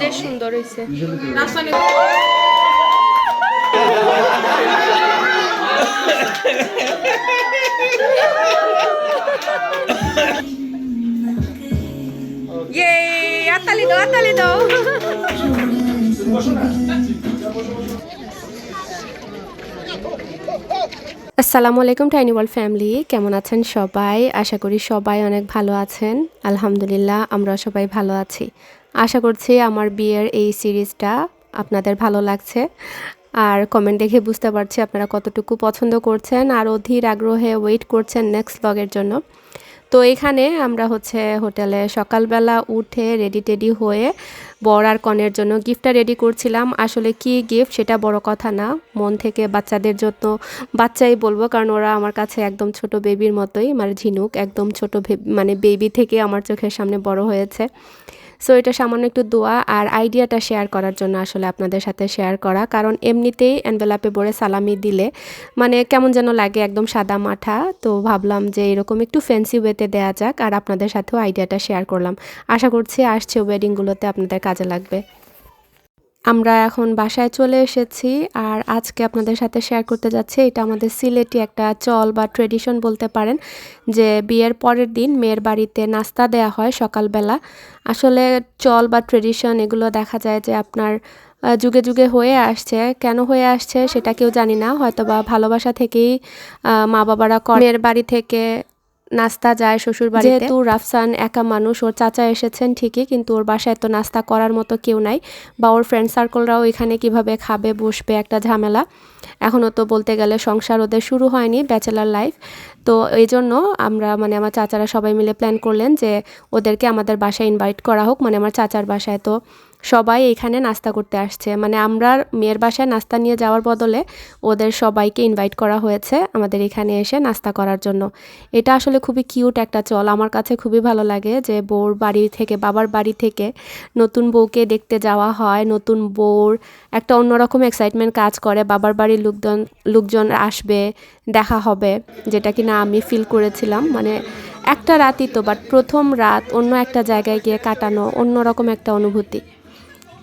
যে সুন্দর হয়েছে। আতালি দাও আতালি দাও। আসসালামু আলাইকুম টাইনি ওয়ার্ল্ড ফ্যামিলি কেমন আছেন সবাই? আশা করি সবাই অনেক ভালো আছেন। আলহামদুলিল্লাহ আমরা সবাই ভালো আছি। আশা করছি আমার বিয়ের এই সিরিজটা আপনাদের ভালো লাগছে। আর কমেন্ট দেখে বুঝতে পারছি আপনারা কতটুকু পছন্দ করছেন আর অধীর আগ্রহে ওয়েট করছেন নেক্সট ব্লগের জন্য। তো এখানে আমরা হচ্ছে হোটেলে সকালবেলা উঠে রেডি টেডি হয়ে বর আর কনের জন্য গিফটটা রেডি করছিলাম। আসলে কি গিফট সেটা বড় কথা না, মন থেকে বাচ্চাদের জন্য বাচ্চাই বলব কারণ ওরা আমার কাছে একদম ছোট বেবির মতোই মানে ঝিনুক, একদম ছোট মানে বেবি থেকে আমার চোখের সামনে বড় হয়েছে। সো এটা সামান্য একটু দোয়া আর আইডিয়াটা শেয়ার করার জন্য আসলে আপনাদের সাথে শেয়ার করা। কারণ এমনিতেই এনভেলাপে ভরে সালামি দিলে মানে কেমন যেন লাগে একদম সাদা মাঠা। তো ভাবলাম যে এরকম একটু ফ্যান্সি ওয়েতে দেয়া যাক আর আপনাদের সাথেও আইডিয়াটা শেয়ার করলাম। আশা করছি আসছে ওয়েডিংগুলোতে আপনাদের কাজে লাগবে। আমরা এখন বাসায় চলে এসেছি আর আজকে আপনাদের সাথে শেয়ার করতে যাচ্ছি, এটা আমাদের সিলেটি একটা চল বা ট্রেডিশন বলতে পারেন, যে বিয়ের পরের দিন মেয়ের বাড়িতে নাস্তা দেয়া হয় সকালবেলা আসলে চল বা ট্রেডিশন এগুলো দেখা যায় যে আপনার যুগে যুগে হয়ে আসছে কেন হয়ে আসছে সেটা কেউ জানি না হয়তো বা ভালোবাসা থেকেই মা বাবারা। মেয়ের বাড়ি থেকে নাস্তা যায় শ্বশুর বাড়িতে যেহেতু রাফসান একা মানুষ, ওর চাচা এসেছেন ঠিকই, কিন্তু ওর বাসায় তো নাস্তা করার মতো কেউ নাই বা ওর ফ্রেন্ড সার্কেলরাও এখানে কীভাবে খাবে, বসবে, একটা ঝামেলা। এখনও তো বলতে গেলে সংসার ওদের শুরু হয়নি ব্যাচেলার লাইফ তো এই জন্য আমরা মানে আমার চাচারা সবাই মিলে প্ল্যান করলেন যে ওদেরকে আমাদের বাসায় ইনভাইট করা হোক মানে আমার চাচার বাসায়। তো সবাই এখানে নাস্তা করতে আসছে। মানে আমরা মেয়ের বাসায় নাস্তা নিয়ে যাওয়ার বদলে ওদের সবাইকে ইনভাইট করা হয়েছে আমাদের এখানে এসে নাস্তা করার জন্য। এটা আসলে খুবই কিউট একটা চল। আমার কাছে খুবই ভালো লাগে যে বউর বাড়ি থেকে, বাবার বাড়ি থেকে নতুন বউকে দেখতে যাওয়া হয়, নতুন বউর একটা অন্যরকম এক্সাইটমেন্ট কাজ করে। বাবার বাড়ির লোকজন লোকজন আসবে, দেখা হবে, যেটা কি না আমি ফিল করেছিলাম। মানে একটা রাতই তো বাট প্রথম রাত অন্য একটা জায়গায় গিয়ে কাটানো অন্যরকম একটা অনুভূতি।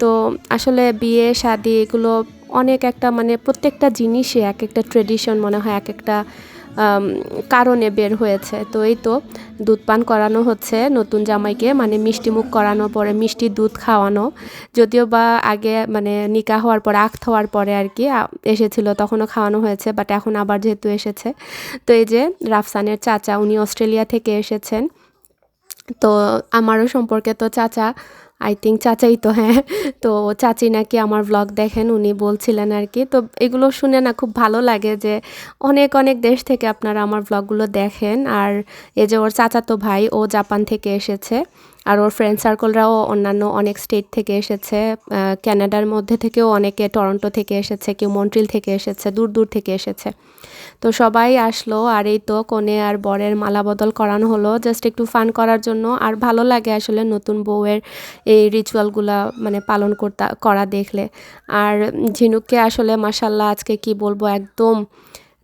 তো আসলে বিয়ে, শাদি এগুলো অনেক একটা মানে প্রত্যেকটা জিনিসে এক একটা ট্রেডিশন মনে হয় এক একটা কারণে বের হয়েছে। তো এই তো দুধ পান করানো হচ্ছে নতুন জামাইকে মানে মিষ্টি মুখ করানো পরে মিষ্টি দুধ খাওয়ানো। যদিও বা আগে মানে নিকা হওয়ার পরে আখ হওয়ার পরে আর কি এসেছিল, তখনও খাওয়ানো হয়েছে বাট এখন আবার যেহেতু এসেছে। তো এই যে রাফসানের চাচা, উনি অস্ট্রেলিয়া থেকে এসেছেন। তো আমারও সম্পর্কে তো চাচা আই থিঙ্ক চাচাই তো হ্যাঁ। তো চাচি নাকি আমার ব্লগ দেখেন উনি বলছিলেন আর কি। তো এগুলো শুনে না খুব ভালো লাগে যে অনেক অনেক দেশ থেকে আপনারা আমার ব্লগগুলো দেখেন। আর এই যে ওর চাচাতো ভাই ও জাপান থেকে এসেছে। আর ওর ফ্রেন্ড সার্কেলরাও অন্যান্য অনেক স্টেট থেকে এসেছে। আহ, কানাডার মধ্যে থেকেও অনেকে টরন্টো থেকে এসেছে কেউ মন্ট্রিল থেকে এসেছে দূর দূর থেকে এসেছে। তো সবাই আসলো আর এই তো কনে আর বরের মালা বদল করানো হলো। জাস্ট একটু ফান করার জন্য। আর ভালো লাগে আসলে নতুন বউয়ের এই রিচুয়ালগুলা মানে পালন করতা করা দেখলে। আর ঝিনুককে আসলে মাসাল্লাহ আজকে কি বলব একদম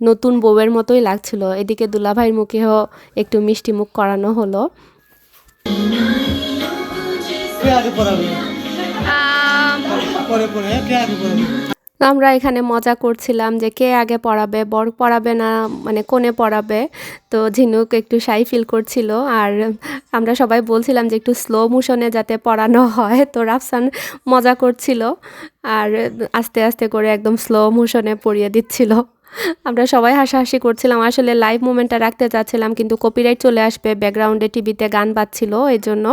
নতুন বউয়ের মতোই লাগছিল। এদিকে দুলাভাইয়ের মুখেও একটু মিষ্টি মুখ করানো হলো। কে আগে পরে পরে পড়াবে আমরা এখানে মজা করছিলাম যে কে আগে পড়াবে, বর পড়াবে না মানে কোনে পড়াবে? তো ঝিনুক একটু শাই ফিল করছিল আর আমরা সবাই বলছিলাম যে একটু স্লো মোশনে যাতে পড়ানো হয়। তো রাফসান মজা করছিল আর আস্তে আস্তে করে একদম স্লো মোশনে পড়িয়ে দিচ্ছিল। আমরা সবাই হাসাহাসি করছিলাম। আসলে লাইভ মুমেন্টটা রাখতে চাচ্ছিলাম কিন্তু কপিরাইট চলে আসবে ব্যাকগ্রাউন্ডে টিভিতে গান বাজছিল এই জন্য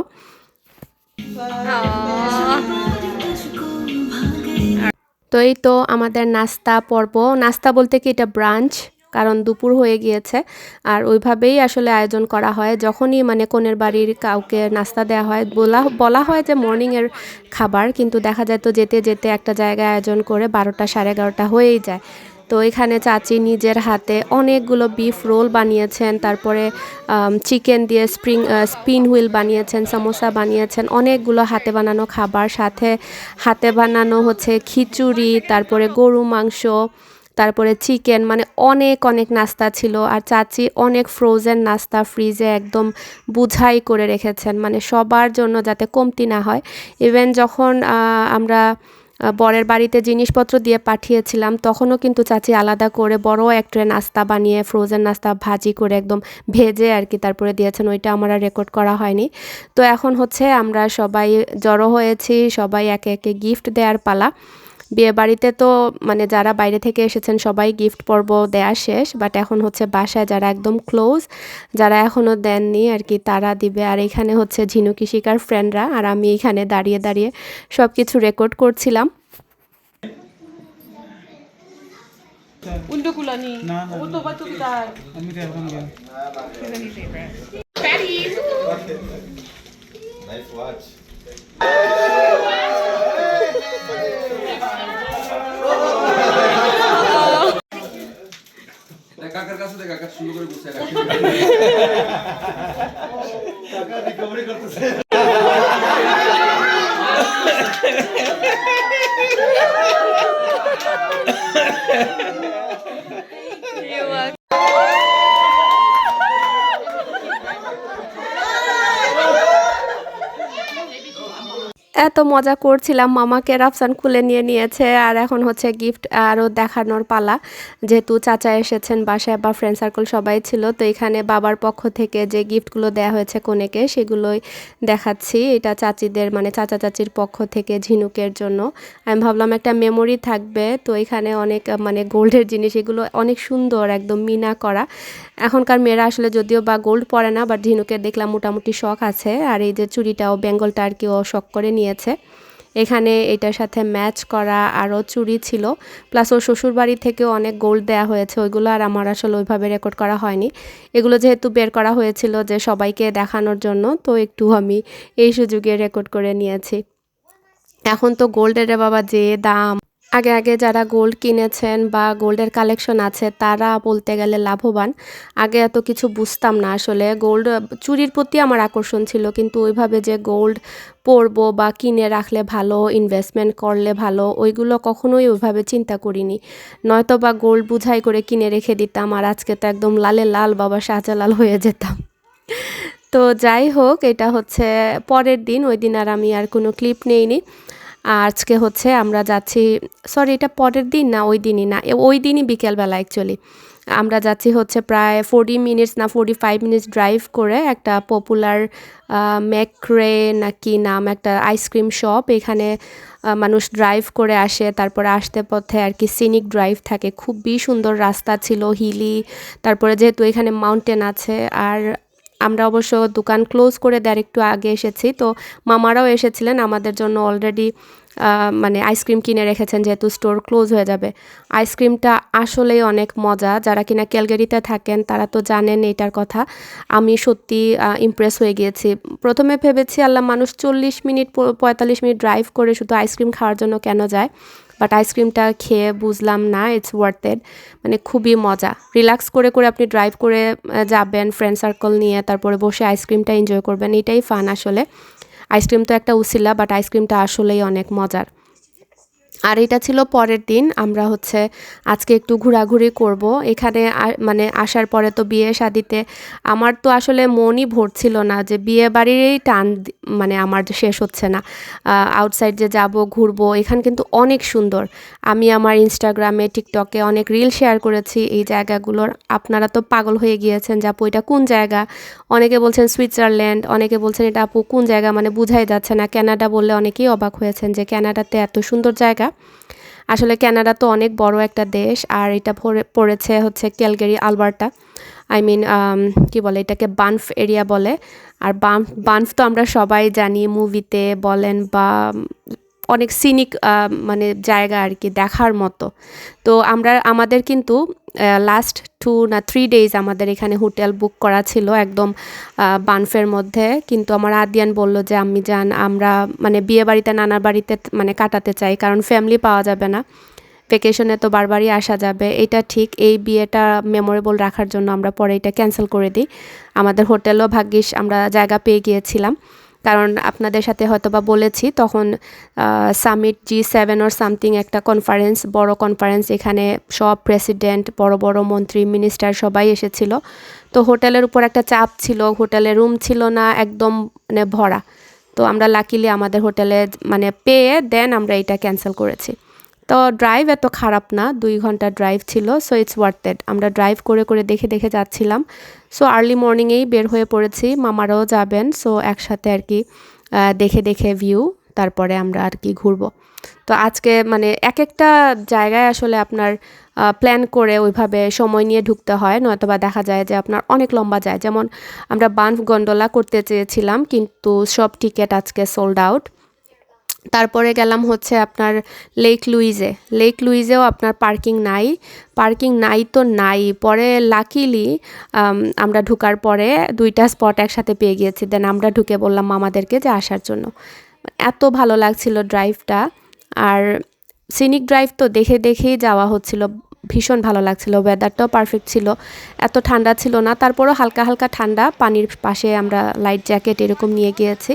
তো এই তো আমাদের নাস্তা পর্ব। নাস্তা বলতে কি এটা ব্রাঞ্চ কারণ দুপুর হয়ে গিয়েছে। আর ওইভাবেই আসলে আয়োজন করা হয়। যখনই মানে কোনের বাড়ির কাউকে নাস্তা দেওয়া হয়, বলা বলা হয় যে মর্নিংয়ের খাবার, কিন্তু দেখা যায় তো যেতে যেতে একটা জায়গায় আয়োজন করে বারোটা সাড়ে এগারোটা হয়েই যায়। তো এখানে চাচি নিজের হাতে অনেকগুলো বিফ রোল বানিয়েছেন, তারপরে চিকেন দিয়ে স্প্রিং স্পিন হুইল বানিয়েছেন সমোসা বানিয়েছেন, অনেকগুলো হাতে বানানো খাবার, সাথে হাতে বানানো হচ্ছে খিচুড়ি, তারপরে গরু মাংস, তারপরে চিকেন মানে অনেক অনেক নাস্তা ছিল। আর চাচি অনেক ফ্রোজেন নাস্তা ফ্রিজে একদম বুঝাই করে রেখেছেন মানে সবার জন্য যাতে কমতি না হয়। ইভেন যখন আমরা বরের বাড়িতে জিনিসপত্র দিয়ে পাঠিয়েছিলাম, তখনও কিন্তু চাচি আলাদা করে বড় এক ট্রে নাস্তা বানিয়ে ফ্রোজেন নাস্তা ভাজি করে একদম ভেজে আর কি তারপরে দিয়েছেন, ওইটা আমার আর রেকর্ড করা হয়নি। তো এখন হচ্ছে আমরা সবাই জড়ো হয়েছি, সবাই একে একে গিফট দেওয়ার পালা। বিয়ে বাড়িতে তো মানে যারা বাইরে থেকে এসেছেন সবাই গিফট পর্ব দেয়া শেষ বাট এখন হচ্ছে বাসায় যারা একদম ক্লোজ যারা এখনও দেননি আর কি তারা দিবে। আর এখানে হচ্ছে ঝিনুকি শিকার ফ্রেন্ডরা আর আমি এখানে দাঁড়িয়ে দাঁড়িয়ে সব কিছু রেকর্ড করছিলাম? আমি তো এখন Nice watch. কাছে দেখ কাকা সুন্দর করে গুছিয়ে রাখছে এত মজা করছিলাম। মামাকে রাফসান খুলে নিয়ে নিয়েছে আর এখন হচ্ছে গিফট আরও দেখানোর পালা। যেহেতু চাচা এসেছেন বাসায় বা ফ্রেন্ড সার্কেল সবাই ছিল, তো এখানে বাবার পক্ষ থেকে যে গিফটগুলো দেওয়া হয়েছে কনেকে, সেগুলোই দেখাচ্ছি। এটা চাচিদের মানে চাচা চাচির পক্ষ থেকে ঝিনুকের জন্য। আমি ভাবলাম একটা মেমোরি থাকবে, তো এখানে অনেক মানে গোল্ডের জিনিস, এগুলো অনেক সুন্দর, একদম মিনা করা। এখনকার মেয়েরা আসলে যদিও বা গোল্ড পরে না বাট ঝিনুকের দেখলাম মোটামুটি শখ আছে। আর এই যে বেঙ্গলটা আর কি ও শখ করে নিয়েছে। এখানে এটার সাথে ম্যাচ করা আরও চুরি ছিল। প্লাস ওর শ্বশুরবাড়ি থেকেও অনেক গোল্ড দেয়া হয়েছে। ওইগুলো আর আমার আসলে ওইভাবে রেকর্ড করা হয়নি। এগুলো যেহেতু বের করা হয়েছিল যে সবাইকে দেখানোর জন্য, তো একটু আমি এই সুযোগে রেকর্ড করে নিয়েছি। এখন তো গোল্ডের বাবা যে দাম। আগে আগে যারা গোল্ড কিনেছেন বা গোল্ডের কালেকশন আছে, তারা বলতে গেলে লাভবান। আগে এত কিছু বুঝতাম না আসলে। গোল্ড চুরির প্রতি আমার আকর্ষণ ছিল, কিন্তু ওইভাবে যে গোল্ড পরবো বা কিনে রাখলে ভালো ইনভেস্টমেন্ট করলে ভালো, ওইগুলো কখনোই ওইভাবে চিন্তা করিনি। নয়তো বা গোল্ড বুঝাই করে কিনে রেখে দিতাম, আর আজকে তো একদম লালে লাল বাবা শাহজালাল হয়ে যেতাম। তো যাই হোক, এটা হচ্ছে পরের দিন, ওই দিন আর আমি আর কোনো ক্লিপ নেইনি। আজকে হচ্ছে আমরা যাচ্ছি সরি এটা পরের দিন না ওই দিনই না ওই দিনই বিকেলবেলা অ্যাকচুয়ালি আমরা যাচ্ছি হচ্ছে প্রায় ফোর্টি মিনিটস না ফোর্টি ফাইভ মিনিটস ড্রাইভ করে একটা পপুলার ম্যাক্রে না কি নাম একটা আইসক্রিম শপ এখানে মানুষ ড্রাইভ করে আসে, তারপরে আসতে পথে আর কি সিনিক ড্রাইভ থাকে। খুবই সুন্দর রাস্তা ছিল হিলি তারপরে যেহেতু এখানে মাউন্টেন আছে, আর আমরা অবশ্য দোকান ক্লোজ করে দেওয়ার একটু আগে এসেছি। তো মামারাও এসেছিলেন, আমাদের জন্য অলরেডি মানে আইসক্রিম কিনে রেখেছেন যেহেতু স্টোর ক্লোজ হয়ে যাবে। আইসক্রিমটা আসলেই অনেক মজা। যারা কিনা ক্যালগারিতে থাকেন, তারা তো জানেন এটার কথা। আমি সত্যি ইমপ্রেস হয়ে গিয়েছি। প্রথমে ভেবেছি, আল্লাহ মানুষ চল্লিশ মিনিট, পঁয়তাল্লিশ মিনিট ড্রাইভ করে শুধু আইসক্রিম খাওয়ার জন্য কেন যায়? বাট আইসক্রিমটা খেয়ে বুঝলাম না ইটস ওয়ার্থ এড মানে খুবই মজা। রিল্যাক্স করে করে আপনি ড্রাইভ করে যাবেন ফ্রেন্ড সার্কেল নিয়ে, তারপরে বসে আইসক্রিমটা এনজয় করবেন, এটাই ফান আসলে। আইসক্রিম তো একটা উসিলা বাট আইসক্রিমটা আসলেই অনেক মজার। আর এটা ছিল পরের দিন, আমরা হচ্ছে আজকে একটু ঘোরাঘুরি করব। এখানে মানে আসার পরে তো বিয়ে শাদিতে আমার তো আসলে মনই ভরছিল না যে বিয়ে বাড়িরই টান মানে আমার শেষ হচ্ছে না। আউটসাইড যে যাব, ঘুরবো, এখান কিন্তু অনেক সুন্দর। আমি আমার ইনস্টাগ্রামে টিকটকে অনেক রিল শেয়ার করেছি এই জায়গাগুলোর। আপনারা তো পাগল হয়ে গিয়েছেন যে আপু এটা কোন জায়গা? অনেকে বলছেন সুইজারল্যান্ড অনেকে বলছেন এটা আপু কোন জায়গা? মানে বুঝাই যাচ্ছে না। কানাডা বললে অনেকেই অবাক হয়েছেন যে কানাডাতে এত সুন্দর জায়গা। আসলে ক্যানাডা তো অনেক বড় একটা দেশ, আর এটা পড়ে- পড়েছে হচ্ছে ক্যালগেরি, আলবার্টা। আই মিন কি বলে এটাকে, বানফ এরিয়া বলে। আর বানফ বানফ তো আমরা সবাই জানি মুভিতে বলেন বা অনেক সিনিক মানে জায়গা আর কি দেখার মতো। তো আমরা, আমাদের কিন্তু লাস্ট টু না থ্রি ডেজ আমাদের এখানে হোটেল বুক করা ছিল একদম বানফের মধ্যে। কিন্তু আমার আদিয়ান বলল যে আমি যান, আমরা মানে বিয়ে বাড়িতে, নানার বাড়িতে মানে কাটাতে চাই, কারণ ফ্যামিলি পাওয়া যাবে না। ভেকেশনে তো বারবারই আসা যাবে। এটা ঠিক, এই বিয়েটা মেমোরেবল রাখার জন্য আমরা পরে এটা ক্যান্সেল করে দিই। আমাদের হোটেলও ভাগ্যিস, আমরা জায়গা পেয়ে গিয়েছিলাম। কারণ আপনাদের সাথে হয়তো বা বলেছি, তখন summit G seven or something একটা কনফারেন্স বড় কনফারেন্স এখানে সব প্রেসিডেন্ট বড় বড় মন্ত্রী মিনিস্টার সবাই এসেছিল। তো হোটেলের উপর একটা চাপ ছিল, হোটেলে রুম ছিল না, একদম মানে ভরা। তো আমরা লাকিলি আমাদের হোটেলে মানে পেয়ে দেন আমরা এটা ক্যান্সেল করেছি। তো ড্রাইভ এত খারাপ না, দুই ঘণ্টা ড্রাইভ ছিল সো ইটস ওয়ার্থ ওয়ার্থেড আমরা ড্রাইভ করে করে দেখে দেখে যাচ্ছিলাম। সো আর্লি মর্নিংয়েই বের হয়ে পড়েছি, মামারাও যাবেন সো একসাথে আর কি দেখে দেখে ভিউ তারপরে আমরা আর কি ঘুরবো। তো আজকে মানে এক একটা জায়গায় আসলে আপনার প্ল্যান করে ওইভাবে সময় নিয়ে ঢুকতে হয় নয়তো বা দেখা যায় যে আপনার অনেক লম্বা যায়। যেমন আমরা বানফ গন্ডোলা করতে চেয়েছিলাম, কিন্তু সব টিকিট আজকে সোল্ড আউট তারপরে গেলাম হচ্ছে আপনার লেক লুইজে লেক লুইজেও আপনার পার্কিং নাই। পার্কিং নাই তো নাই। পরে লাকিলি আমরা ঢুকার পরে দুইটা স্পট একসাথে পেয়ে গিয়েছি। দেন আমরা ঢুকে বললাম মামাদেরকে যে আসার জন্য। এত ভালো লাগছিল ড্রাইভটা আর সিনিক ড্রাইভ তো দেখে দেখেই যাওয়া হচ্ছিল। ভীষণ ভালো লাগছিল ওয়েদারটাও পারফেক্ট ছিল, এত ঠান্ডা ছিল না, তারপরও হালকা হালকা ঠান্ডা, পানির পাশে আমরা লাইট জ্যাকেট এরকম নিয়ে গিয়েছি।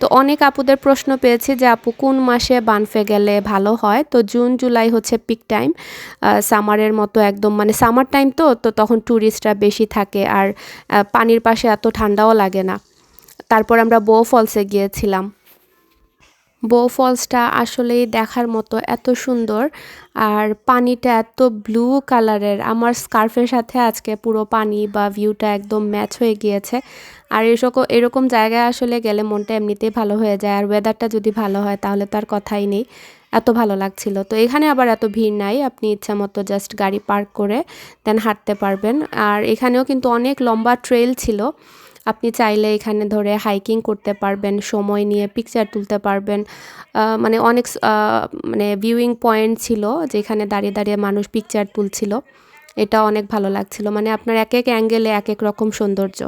তো অনেক আপুদের প্রশ্ন পেয়েছি যে, আপু, কোন মাসে বানফে গেলে ভালো হয়? তো জুন জুলাই হচ্ছে পিক টাইম সামারের মতো একদম মানে সামার টাইম তো তো তখন ট্যুরিস্টরা বেশি থাকে আর পানির পাশে এত ঠান্ডাও লাগে না। তারপর আমরা বো ফলসে গিয়েছিলাম। বো ফলসটা আসলেই দেখার মতো এত সুন্দর। আর পানিটা এত ব্লু কালারের আমার স্কার্ফের সাথে আজকে পুরো পানি বা ভিউটা একদম ম্যাচ হয়ে গিয়েছে। আর এরকম এরকম জায়গায় আসলে গেলে মনটা এমনিতেই ভালো হয়ে যায়। আর ওয়েদারটা যদি ভালো হয়, তাহলে তো আর কথাই নেই। এত ভালো লাগছিল। তো এখানে আবার এত ভিড় নাই। আপনি ইচ্ছা মতো জাস্ট গাড়ি পার্ক করে দেন হাঁটতে পারবেন। আর এখানেও কিন্তু অনেক লম্বা ট্রেল ছিল। আপনি চাইলে এখানে ধরে হাইকিং করতে পারবেন, সময় নিয়ে পিকচার তুলতে পারবেন। মানে অনেক মানে ভিউইং পয়েন্ট ছিল যেখানে দাঁড়িয়ে দাঁড়িয়ে মানুষ পিকচার তুলছিল। এটা অনেক ভালো লাগছিল। মানে আপনার এক এক অ্যাঙ্গেলে এক এক রকম সৌন্দর্য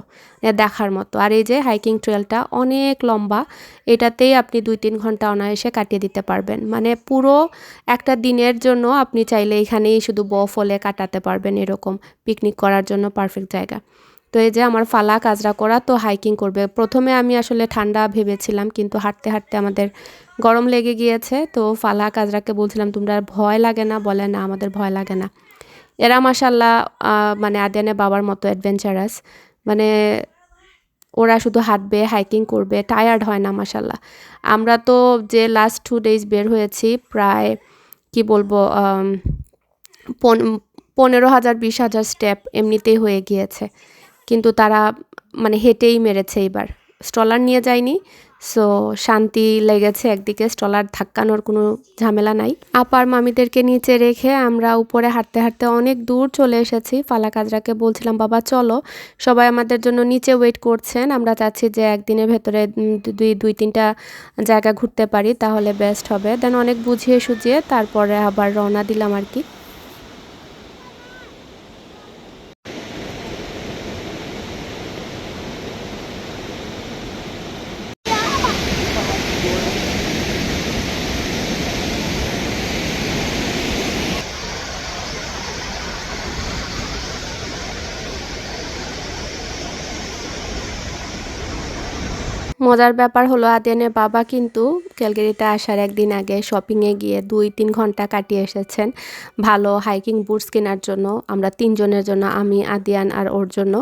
দেখার মতো। আর এই যে হাইকিং ট্রেলটা অনেক লম্বা, এটাতেই আপনি দুই তিন ঘণ্টা অনায়াসে কাটিয়ে দিতে পারবেন। মানে পুরো একটা দিনের জন্য আপনি চাইলে এখানেই শুধু ব ফলে কাটাতে পারবেন এরকম পিকনিক করার জন্য পারফেক্ট জায়গা। তো এই যে আমার ফালা কাজরা করা, তো হাইকিং করবে। প্রথমে আমি আসলে ঠান্ডা ভেবেছিলাম, কিন্তু হাঁটতে হাঁটতে আমাদের গরম লেগে গিয়েছে। তো ফালা কাজরাকে বলছিলাম, তোমরা ভয় লাগে না? বলে, না, আমাদের ভয় লাগে না। এরা মাসাল্লাহ মানে আদিয়ানে বাবার মতো অ্যাডভেঞ্চারাস মানে ওরা শুধু হাঁটবে হাইকিং করবে টায়ার্ড হয় না মাসাল্লাহ আমরা তো যে লাস্ট টু ডেজ বের হয়েছি, প্রায়, কি বলব পনেরো হাজার, বিশ হাজার স্টেপ এমনিতেই হয়ে গিয়েছে। কিন্তু তারা মানে হেঁটেই মেরেছে এবার স্টলার নিয়ে যায়নি সো শান্তি লেগেছে একদিকে স্টলার ধাক্কানোর কোনো ঝামেলা নাই। আপার মামিদেরকে নিচে রেখে আমরা উপরে হাঁটতে হাঁটতে অনেক দূর চলে এসেছি। ফালা কাজরাকে বলছিলাম, বাবা, চলো। সবাই আমাদের জন্য নিচে ওয়েট করছেন। আমরা চাচ্ছি যে একদিনের ভেতরে দুই দুই, তিনটা জায়গা ঘুরতে পারি, তাহলে বেস্ট হবে। দেন অনেক বুঝিয়ে সুঝিয়ে তারপরে আবার রওনা দিলাম আর কি। মজার ব্যাপার হলো আদিয়ানের বাবা কিন্তু ক্যালগেরিতে আসার একদিন আগে শপিংয়ে গিয়ে দুই তিন ঘণ্টা কাটিয়ে এসেছেন ভালো হাইকিং বুটস কেনার জন্য। আমরা তিনজনের জন্য, আমি, আদিয়ান আর ওর জন্য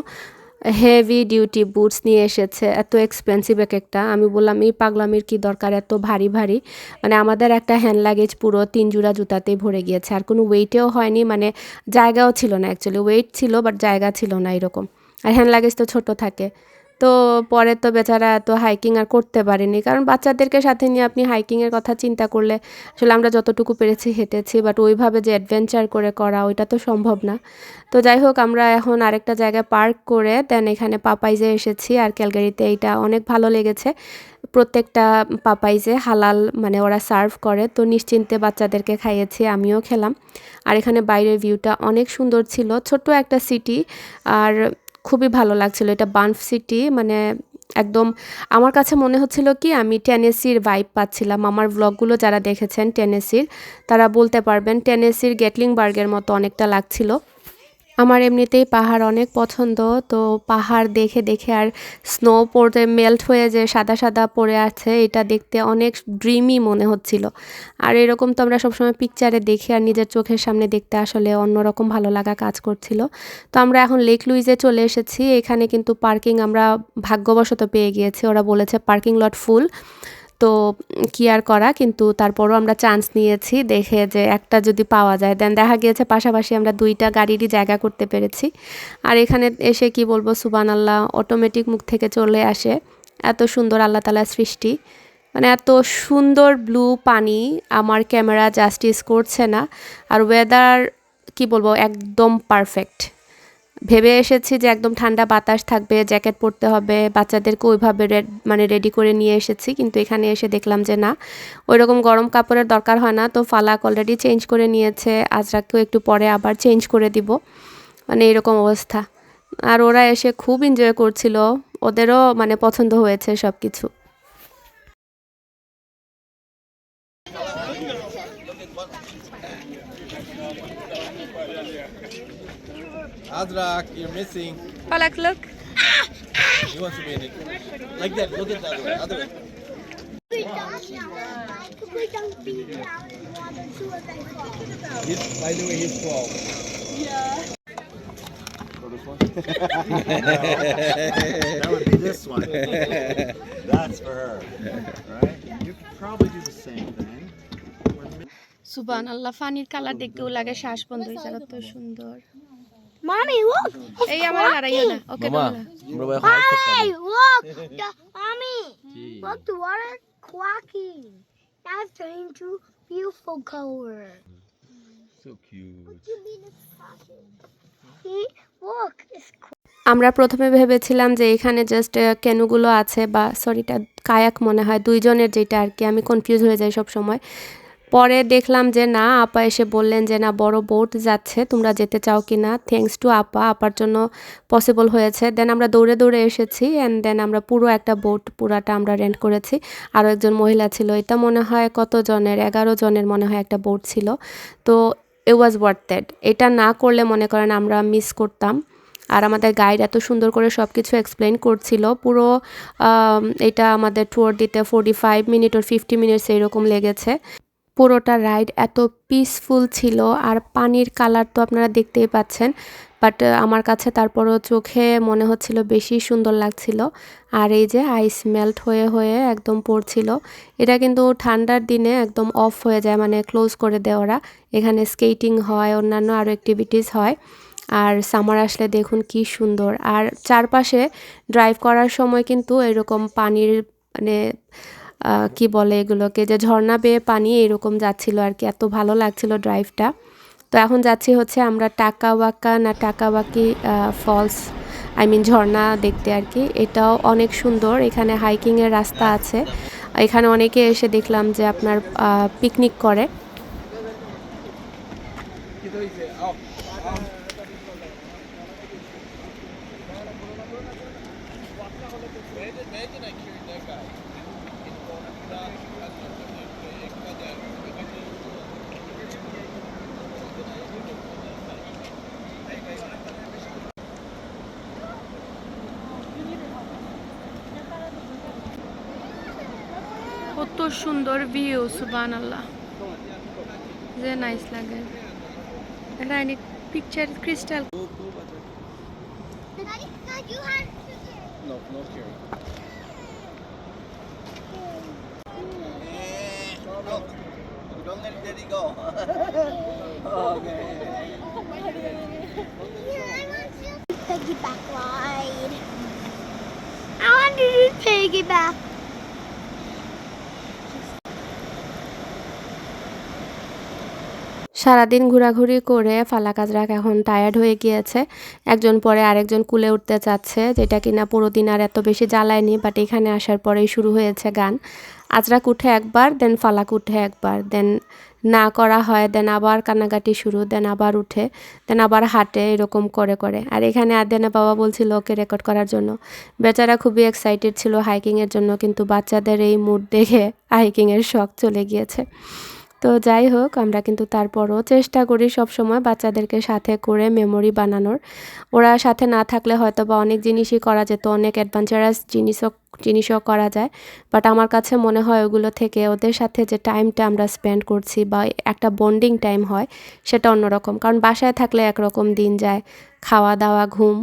হেভি ডিউটি বুটস নিয়ে এসেছে। এত এক্সপেন্সিভ এক একটা। আমি বললাম, এই পাগলামির কি দরকার? এত ভারী ভারী? মানে আমাদের একটা হ্যান্ড লাগেজ পুরো তিন জোড়া জুতাতেই ভরে গিয়েছে। আর কোনো ওয়েটেও হয়নি মানে জায়গাও ছিল না অ্যাকচুয়ালি ওয়েট ছিল বাট জায়গা ছিল না এরকম। আর হ্যান্ড লাগেজ তো ছোট থাকে। তো পরে তো বেচারা এত হাইকিং আর করতে পারেনি। কারণ বাচ্চাদেরকে সাথে নিয়ে আপনি হাইকিংয়ের কথা চিন্তা করলে আসলে আমরা যতটুকু পেরেছি হেঁটেছি বাট ওইভাবে যে অ্যাডভেঞ্চার করে করা, ওইটা তো সম্ভব না। তো যাই হোক, আমরা এখন আরেকটা জায়গায় পার্ক করে দেন এখানে পাপাইজে এসেছি আর ক্যালগারিতে এইটা অনেক ভালো লেগেছে। প্রত্যেকটা পাপাইজে হালাল মানে ওরা সার্ভ করে, তো নিশ্চিন্তে বাচ্চাদেরকে খাইয়েছি, আমিও খেলাম। আর এখানে বাইরের ভিউটা অনেক সুন্দর ছিল। ছোট্ট একটা সিটি আর খুবই ভালো লাগছিল। এটা বানফ সিটি মানে একদম আমার কাছে মনে হচ্ছিল কি, আমি টেনেসির ভাইব পাচ্ছিলাম। আমার ব্লগগুলো যারা দেখেছেন টেনেসির, তারা বলতে পারবেন টেনেসির গেটলিংবার্গের মতো অনেকটা লাগছিল। আমার এমনিতেই পাহাড় অনেক পছন্দ, তো পাহাড় দেখে দেখে আর স্নো পড়তে মেল্ট হয়ে যে সাদা সাদা পড়ে আছে, এটা দেখতে অনেক ড্রিমি মনে হচ্ছিল। আর এরকম তো আমরা সবসময় পিকচারে দেখি আর নিজের চোখের সামনে দেখতে আসলে অন্যরকম ভালো লাগা কাজ করছিল। তো আমরা এখন লেক লুইজে চলে এসেছি, এখানে কিন্তু পার্কিং আমরা ভাগ্যবশত পেয়ে গিয়েছি, ওরা বলেছে পার্কিং লট ফুল তো কি আর করা? কিন্তু তারপরও আমরা চান্স নিয়েছি দেখে যে একটা যদি পাওয়া যায়। দেন দেখা গিয়েছে পাশাপাশি আমরা দুইটা গাড়িরই জায়গা করতে পেরেছি। আর এখানে এসে কি বলব সুবান আল্লাহ অটোমেটিক মুখ থেকে চলে আসে। এত সুন্দর আল্লাহ তালার সৃষ্টি। মানে এত সুন্দর ব্লু পানি আমার ক্যামেরা জাস্টিস করছে না। আর ওয়েদার কি বলব, একদম পারফেক্ট ভেবে এসেছি যে একদম ঠান্ডা বাতাস থাকবে, জ্যাকেট পরতে হবে, বাচ্চাদেরকে ওইভাবে মানে রেডি করে নিয়ে এসেছি। কিন্তু এখানে এসে দেখলাম যে না ওই রকম গরম কাপড়ের দরকার হয় না। তো ফালাক অলরেডি চেঞ্জ করে নিয়েছে। আজরাকেও একটু পরে আবার চেঞ্জ করে দিব। মানে এরকম অবস্থা। আর ওরা এসে খুব এনজয় করছিল। ওদেরও মানে পছন্দ হয়েছে সব কিছু Adrak, you're missing. ফালাক লোক He wants to be in it. Like that. Look at the other way. Other way. He's, by the way, he's 12. Yeah. that would be this one. That's for her, right? You could probably do the same thing. সুবান আল্লাহ ফানির colour দেখতেও লাগে শ্বাস বন্ধ হয়ে যাবে এত সুন্দর Mommy, look! এই আমার লড়াইও না ওকে Mama, bro, well, high Hey, look! The, mommy, look, the water quacking. Now it's turning to beautiful color. So cute. You mean it's quacking? See? Look, it's আমরা প্রথমে ভেবেছিলাম যে এখানে জাস্ট কেনুগুলো আছে বা সরিটা কায়াক মনে হয় দুইজনের যেটা আর কি আমি কনফিউজ হয়ে যাই সব সময় পরে দেখলাম যে, না, আপা এসে বললেন যে, না, বড় বোট যাচ্ছে, তোমরা যেতে চাও কি না থ্যাংকস টু আপা, আপার জন্য পসিবল হয়েছে। দেন আমরা দৌড়ে দৌড়ে এসেছি অ্যান্ড দেন আমরা পুরো একটা বোট পুরাটা আমরা রেন্ট করেছি। আরও একজন মহিলা ছিল। এটা মনে হয় কত জনের? এগারো জনের মনে হয় একটা বোট ছিল। তো এ ওয়াজ ওয়ার্থ দ্যাট এটা না করলে, মনে করেন, আমরা মিস করতাম। আর আমাদের গাইড এত সুন্দর করে সব কিছু এক্সপ্লেন করছিল। পুরো এটা আমাদের ট্যুর দিতে forty five minute or fifty minutes এইরকম লেগেছে। পুরোটা রাইড এত পিসফুল ছিল আর পানির কালার তো আপনারা দেখতেই পাচ্ছেন বাট আমার কাছে তারপরও চোখে মনে হচ্ছিল বেশি সুন্দর লাগছিল। আর এই যে আইস মেল্ট হয়ে হয়ে একদম পড়ছিল। এটা কিন্তু ঠান্ডার দিনে একদম অফ হয়ে যায় মানে ক্লোজ করে দেয় ওরা। এখানে স্কেটিং হয়, অন্যান্য আরও অ্যাক্টিভিটিস হয়। আর সামার আসলে দেখুন কি সুন্দর। আর চারপাশে ড্রাইভ করার সময় কিন্তু এরকম পানির মানে কি বলে এগুলোকে? যে ঝর্ণা বেয়ে পানি এরকম যাচ্ছিল আর কি, এত ভালো লাগছিল ড্রাইভটা তো এখন যাচ্ছি হচ্ছে আমরা টাকা ওয়াকা না টাকা বাকি ফলস আই মিন ঝর্ণা দেখতে আর কি। এটাও অনেক সুন্দর, এখানে হাইকিংয়ের রাস্তা আছে। এখানে অনেকে এসে দেখলাম যে আপনার পিকনিক করে। কত সুন্দর ভিউ সুবান আল্লাহ যে নাইস লাগে রানী picture crystal Daddy, Dad, you have No, no carry. Don't let Daddy go. okay. piggyback ride. I want to do piggyback. সারাদিন ঘোরাঘুরি করে ফালাকাজরাক এখন টায়ার্ড হয়ে গিয়েছে। একজন পরে আরেকজন কুলে উঠতে চাচ্ছে, যেটা কিনা পুরো দিন আর এত বেশি জ্বালায়নি বাট এখানে আসার পরেই শুরু হয়েছে গান। আজরাক উঠে একবার দেন ফালাক উঠে একবার দেন না করা হয় দেন আবার কান্নাকাটি শুরু দেন আবার উঠে দেন আবার হাঁটে, এরকম করে করে। আর এখানে আদেনা বাবা বলছিল ওকে রেকর্ড করার জন্য। বেচারা খুবই এক্সাইটেড ছিল হাইকিংয়ের জন্য, কিন্তু বাচ্চাদের এই মুড দেখে হাইকিংয়ের শখ চলে গিয়েছে। তো যাই হোক, আমরা কিন্তু তারপরও চেষ্টা করি সব সময় বাচ্চাদেরকে সাথে করে মেমোরি বানানোর। ওরা সাথে না থাকলে হয়তো বা অনেক জিনিসই করা যেত, অনেক অ্যাডভেঞ্চারাস জিনিসও জিনিসও করা যায়। বাট আমার কাছে মনে হয় ওগুলো থেকে ওদের সাথে যে টাইমটা আমরা স্পেন্ড করছি বা একটা বন্ডিং টাইম হয়, সেটা অন্যরকম। কারণ বাসায় থাকলে একরকম দিন যায় খাওয়া দাওয়া ঘুম।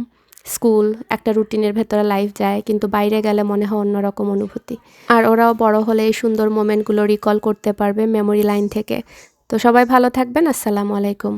স্কুল, একটা রুটিনের ভেতরে লাইফ যায়, কিন্তু বাইরে গেলে মনে হয় অন্যরকম অনুভূতি। আর ওরাও বড় হলে এই সুন্দর মোমেন্টগুলো রিকল করতে পারবে মেমোরি লাইন থেকে। তো সবাই ভালো থাকবেন, আসসালামু আলাইকুম।